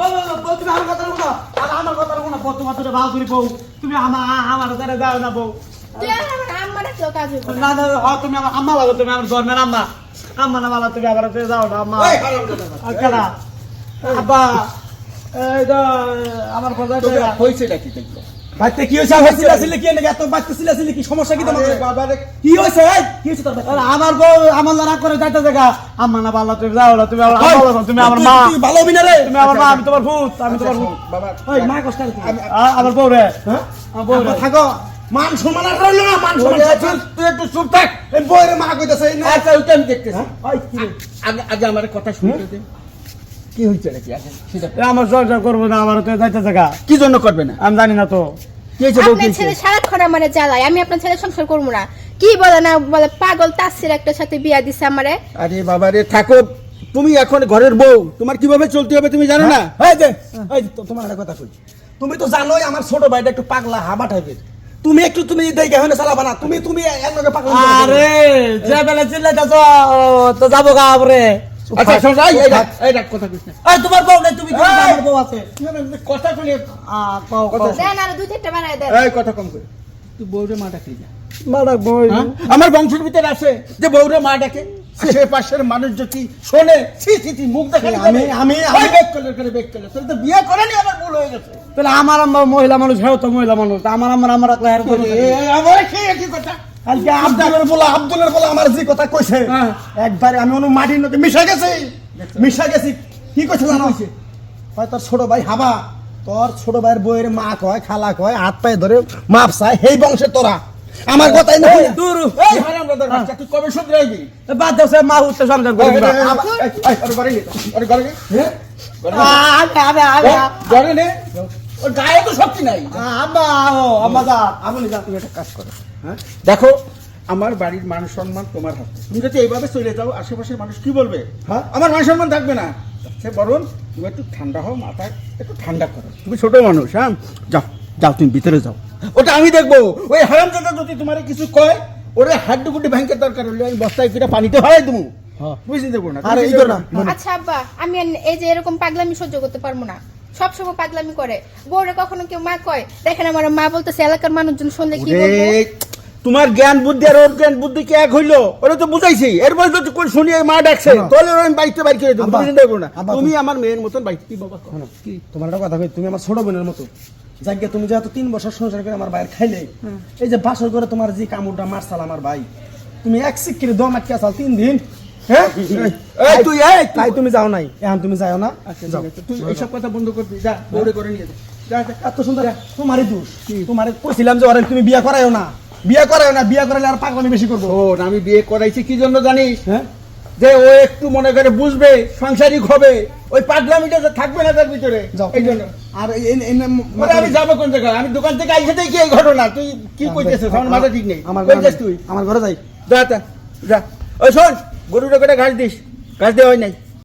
বউ, তুমি আমার কথা রাখো না। আর আমার কথা রাখো না বউ তোমার তোরে ভাও করি বউ। তুমি আমার আমার দ্বারা যাও না বউ। না না হ, তুমি আমার আম্মা লাগো তুমি আমার ধর্মের আম্মা। আম্মা না বাবা তুমি আমার তুই যাও না আম্মা। কেনা? আব্বা এই আমার কথা তোকে নাকি দেখল? বাচ্চা কি ছিলাছিলি কি নাকি এত বাচ্চা কি? সমস্যা কি তোমার? কি এই? কি হয়েছে তোর? আরে আমার বউ আমার লড়া করে যাইতে জায়গা। আম্মা না বাবা তুমি যাও না তুমি আমার লাগো, তুমি আমার মা। তুই ভালো রে? তুমি আমার মা আমি তোমার ভূত আমি তোমার ভূত। বাবা। ওই মা কষ্ট করে আমার বউ রে। হ্যাঁ? বউ রে। থাকো। মান সম্মান আর রইল না মান সম্মান তুই- একটু চুপ থাক। এই বইয়ের মা কইতাছে না। আচ্ছা আমি দেখতেছি। হ্যাঁ? আগে আগে আমার কথা শুনতে দে। কি হয়েছে নাকি? আগে সেটা আমার সংসার করব না আমার তো যাইতে জায়গা কি জন্য করবে না? আমি জানি না তো। কি হয়েছে বউ, কি আপনার হয়েছে? ছেলে সারাক্ষণ আমার জ্বালায় আমি আপনার ছেলে সংসার করব না। কি বলে না বলে পাগল তাসির একটা সাথে বিয়া দিছে আমারে। আরে বাবা রে থাকো। তুমি এখন ঘরের বউ তোমার কীভাবে চলতে হবে তুমি জানো না? এই যে এই যে, তো- তোমার একটা কথা কই। তুমি তো জানোই আমার ছোট ভাইটা একটু পাগলা হাবা টাইপের তুমি একটু তুমি দেখে হয় না চালাবা না। তুমি তুমি লগে পাগলা আরে যে বেলা চিল্লাইতেছ তো যাব গা আপরে আচ্ছা শোন এই এই রাখ, কথা কইছ না। এই তোমার বউ নাই তুমি আমার বউ আছে। না, না, না, কথা শুনে আ, কও, কও। দেন আর দুই চারটা বানায় দেন। এই কথা কম করে। তুই বউরে মা ডাকি যা মারা বউ। হ্যাঁ? আমার বংশের ভিতরে আছে যে বউরে মা ডাকে। আশেপাশের মানুষ যদি শোনে ছি ছি ছি মুখ দেখে আমি- আমি- আমি বেক করলে করে বেক করলে তো বিয়ে করেনি আমার ভুল হয়ে গেছে। তাহলে আমার আম্মা মহিলা মানুষ হেও তো মহিলা মানুষ আমার আমার আমার আমার একই কথা। কালকে আব্দুলের বলা আব্দুলের বলা আমার যে কথা কইছে হ্যাঁ। একবার আমি অনু মাটির নদী মিশা গেছি মিশা গেছি কি কইছে জানো হয় তোর ছোট ভাই হাবা তোর ছোট ভাইয়ের বইয়ের মা কয় খালা কয় হাত পায়ে ধরে মাপ চায় সেই বংশে তোরা আমার কথাই না দূর এই হারামজাদার বাচ্চা, তুই কবে শুধরাইবি বাদ দাও সে মা উঠতে সন্ধান করে দিবা ওর ঘরে হ্যাঁ? ঘরে আরে আরে আরে ঘরে নে। ওর গায়ে তো শক্তি নাই। আম্মা ও তুমি একটা কাজ করো। হ্যাঁ? দেখো আমার বাড়ির মান সম্মান তোমার হাতে। তুমি যদি এইভাবে চলে যাও আশেপাশের মানুষ কি বলবে? হ্যাঁ? আমার মান সম্মান থাকবে না। সে বরং তুমি একটু ঠান্ডা হও মাথা একটু ঠান্ডা করো। তুমি ছোট মানুষ হ্যাঁ? যাও যাও তুমি ভিতরে যাও। ওটা আমি দেখব। ওই হারাম জায়গা যদি তোমার কিছু কয় ওরে হাড্ডু গুড্ডি ভাঙতে দরকার হলে আমি বস্তায় করে পানিতে হয়। তুমি হ্যাঁ। তুমি না আরে এই করো করো না। আচ্ছা আব্বা আমি এই যে এরকম পাগলামি সহ্য করতে পারব না। সব সময় পাগলামি করে। বউরে কখনো কেউ মা কয় দেখেন আমার মা বলতেছে এলাকার মানুষজন শুনলে কি বলব? তোমার জ্ঞান বুদ্ধি আর ওর জ্ঞান বুদ্ধি কি এক হইল? ওরা তো বুঝাইছি। এরপর তো কোন শুনি মা ডাকছে। তাহলে ওরা আমি বাইতে বাইর করে দেবো তুমি চিন্তা করো না। তুমি আমার মেয়ের মতন বাইতে কি বাবা শোনো, তোমার একটা কথা কই তুমি আমার ছোট বোনের মতো। যাকে তুমি যেহেতু তিন বছর সংসার করে আমার ভাইয়ের খাইলে এই যে বাসর করে তোমার যে কামড়টা মারছাল আমার ভাই তুমি এক সিক্কিরে দম আটকে আসাল তিন দিন। তুই এই তুই- তাই তুমি যাও নাই। এখন তুমি যাও না? আচ্ছা, তুই এইসব কথা বন্ধ করবি যা দৌড়ে করে নিয়ে যা। এত সুন্দর তোমারই দোষ। তোমার কইছিলাম যে ওরে তুমি বিয়ে করাইও না। বিয়ে করাইও না বিয়ে করাইলে আর পাগলামি বেশি করব। শোন আমি বিয়ে করাইছি কি জন্য জানিস? হ্যাঁ? যে ও একটু মনে করে বুঝবে সাংসারিক হবে। ওই পাগলামিটা যে থাকবে না তার ভিতরে। যাও। এই জন্য। আর ওরে আমি যাব কোন জায়গায়? আমি দোকান থেকে আইসে কি এই ঘটনা। তুই কি কইতেছিস? আমার মাথা ঠিক নেই। আমার তুই? আমার ঘরে যাই। যা যা। ওই শোন গরুটা করে ঘাস দিস ঘাস দেওয়া হয় নাই।